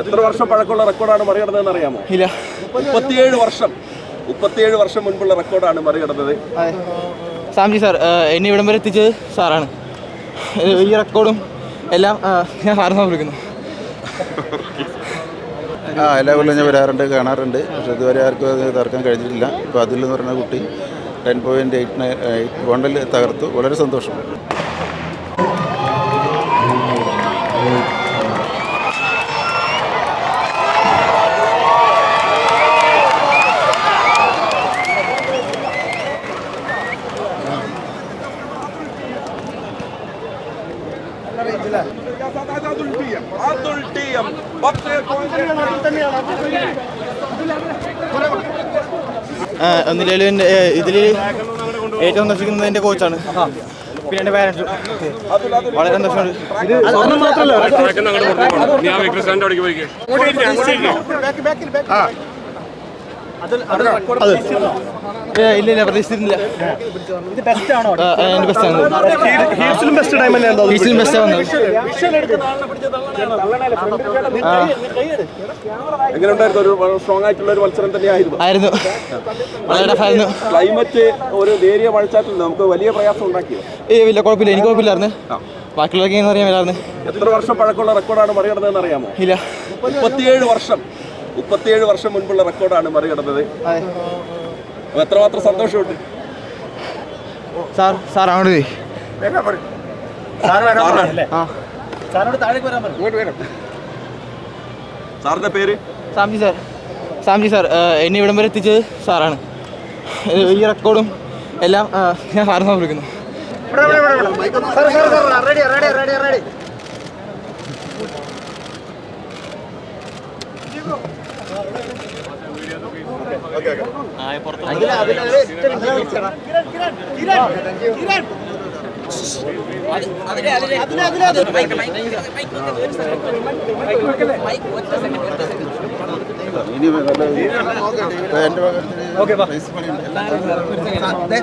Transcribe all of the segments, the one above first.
എത്ര വർഷം പഴക്കമുള്ള റെക്കോർഡാണ് മറികടന്നതെന്ന് അറിയാമോ ഇല്ല. മുപ്പത്തിയേഴ് വർഷം. മുപ്പത്തിയേഴ് വർഷം മുൻപുള്ള റെക്കോർഡാണ് മറികടന്നത്. സാംജി സാർ എന്നെ ഇവിടം വരെ എത്തിച്ചത് സാറാണ്. ഈ റെക്കോർഡും എല്ലാം ഞാൻ സാറിന് വിളിക്കുന്നു. ആ എല്ലാ കൊല്ലം ഞാൻ വരാറുണ്ട് കാണാറുണ്ട്. പക്ഷെ ഇതുവരെ ആർക്കും അത് തകർക്കാൻ കഴിഞ്ഞിട്ടില്ല. ഇപ്പോൾ അതിൽ എന്ന് പറഞ്ഞ കുട്ടി ten point eight nine eight വണ്ണിൽ തകർത്തു. വളരെ സന്തോഷം. ഒന്നിലും ഇതിൽ ഏറ്റവും സന്തോഷിക്കുന്നത് എന്റെ കോച്ചാണ്. പിന്നെ എന്റെ പാരൻസ് വളരെ സന്തോഷമുണ്ട് ഏ, ഇല്ല ഇല്ല പ്രതീക്ഷിച്ചിരുന്നില്ല ബെസ്റ്റ് ടൈം ബെസ്റ്റ് ആയിരുന്നു. വളരെ ടഫായിരുന്നു ക്ലൈമറ്റ് ഒരു നേരിയ മഴച്ചാറ്റിൽ നമുക്ക് വലിയ പ്രയാസം ഉണ്ടാക്കിയോ? ഏ ഇല്ല കുഴപ്പമില്ല. എനിക്ക് കുഴപ്പമില്ലായിരുന്നു. ബാക്കിയുള്ളവർക്ക് എന്ന് അറിയാൻ മേലായിരുന്നു എത്ര വർഷം പഴക്കമുള്ള റെക്കോർഡാണ് മറികടന്നതെന്ന് അറിയാമോ? ഇല്ല. മുപ്പത്തിയേഴ് വർഷം. മുപ്പത്തിയേഴ് വർഷം മുൻപുള്ള റെക്കോർഡാണ് മറികടന്നത്. എത്രമാത്രം സന്തോഷമുണ്ട്? സാർ സാർ അങ്ങോട്ട് പോയി. സാറിന്റെ പേര്? സാംജി സാർ. സാംജി സാർ എന്നെ ഇവിടം വരെ എത്തിച്ചത് സാറാണ്. ഈ റെക്കോർഡും എല്ലാം ഞാൻ സാറിന് വിളിക്കുന്നു ഇനി നല്ല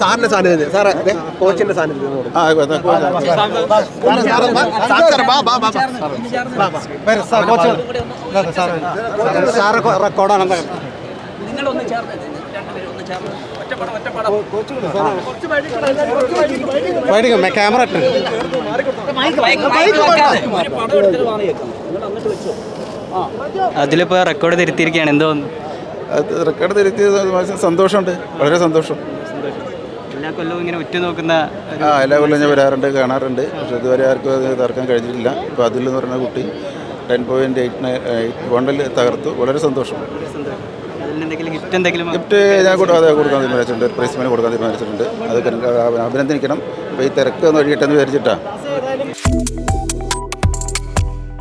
സാറിന്റെ സാന്നിധ്യം സാറേ കോച്ചിന്റെ സാന്നിധ്യം. സാറ് റെക്കോർഡാണ് നിങ്ങളൊന്ന് ചേർന്ന് രണ്ടുപേരും ഒന്ന് ചേർന്ന് ഒറ്റപ്പടം ഒറ്റപ്പടം വൈകിട്ട് ക്യാമറ ഇട്ട് മൈക്ക് മൈക്ക് വെക്കാതെ ഒരു പടം എടുത്തിട്ട് വാങ്ങിയേക്കാം അതിലിപ്പോൾ റെക്കോർഡ് തിരുത്തിയിരിക്കുകയാണ്. എന്തോ അത് റെക്കോർഡ് തിരുത്തിയത് സന്തോഷമുണ്ട്. വളരെ സന്തോഷം. എല്ലാ കൊല്ലവും ഇങ്ങനെ ഉറ്റു നോക്കുന്ന ആ എല്ലാ കൊല്ലം ഞാൻ വരാറുണ്ട് കാണാറുണ്ട്. പക്ഷെ ഇതുവരെ ആർക്കും അത് തകർക്കാൻ കഴിഞ്ഞിട്ടില്ല. ഇപ്പോൾ അതിൽ എന്ന് പറഞ്ഞ കുട്ടി ടെൻ പോയിന്റ് എയ്റ്റ് എയ്റ്റ് വണ്ണിൽ തകർത്തു. വളരെ സന്തോഷം. അതിൽ എന്തെങ്കിലും ഗിഫ്റ്റ് എന്തെങ്കിലും ഗിഫ്റ്റ് ഞാൻ കൂടെ അതെ കൊടുക്കാൻ തീരുമാനിച്ചിട്ടുണ്ട്. പ്രൈസ് മണി കൊടുക്കാൻ തീരുമാനിച്ചിട്ടുണ്ട്. അതൊക്കെ എനിക്ക് അഭിനന്ദിക്കണം. അപ്പോൾ ഈ തിരക്ക് ഒന്ന് ഒഴിയട്ടെന്ന് വിചാരിച്ചിട്ടാണ്